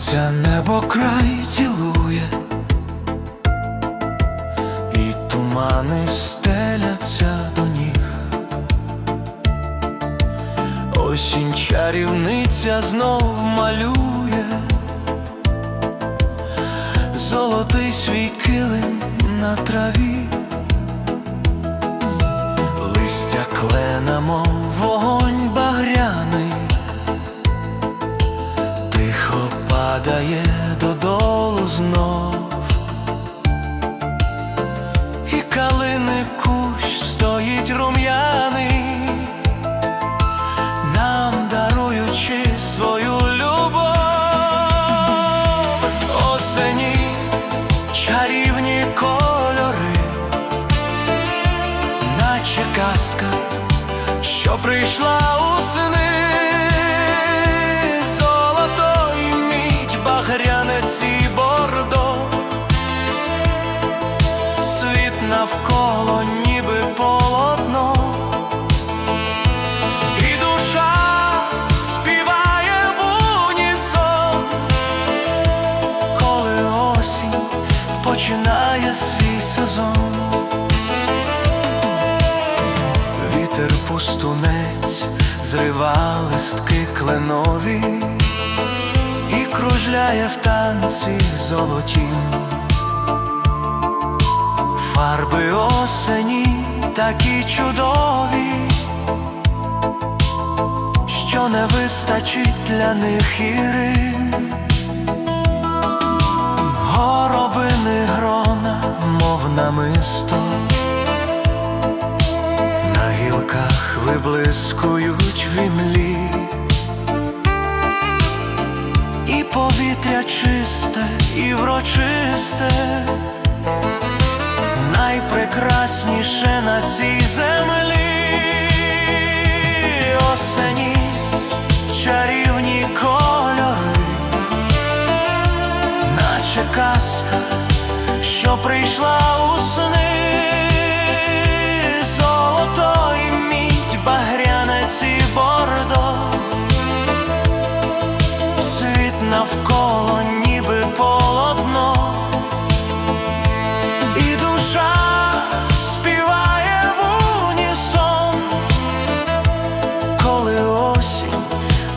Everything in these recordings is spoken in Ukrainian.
сонця небо край цілує, і тумани стеляться до ніг, осінь чарівниця знов малює, золотий свій килим на траві, листя клена мов падає додолу знов. І калини кущ стоїть рум'яний, нам даруючи свою любов, осені чарівні кольори, наче казка, що прийшла у починає свій сезон. Вітер пустунець зрива листки кленові і кружляє в танці золотім. Фарби осені такі чудові, що не вистачить для них і рим. Горобини грона, мов намисто, на гілках виблискують в імлі, і повітря чисте, і врочисте. Найпрекрасніше на цій землі, осені наче казка, що прийшла у сни, золото і мідь, багрянець і бордо, світ навколо ніби полотно. І душа співає в унісон, коли осінь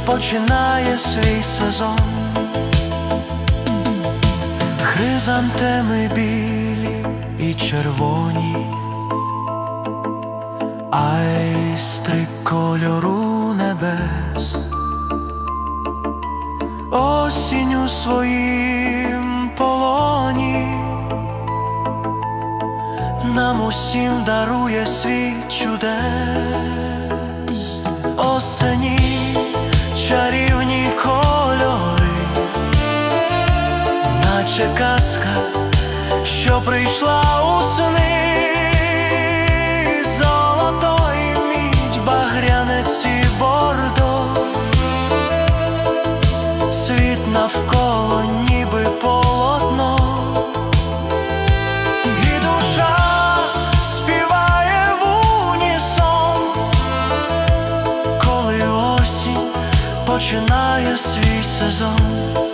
починає свій сезон. Хризантеми білі і червоні, айстри кольору небес, осінь у своїм полоні. Нам усім дарує світ чудес, осені чарівні наче казка, що прийшла у сни, золото і мідь, багрянець і бордо, світ навколо ніби полотно. І душа співає в унісон, коли осінь починає свій сезон.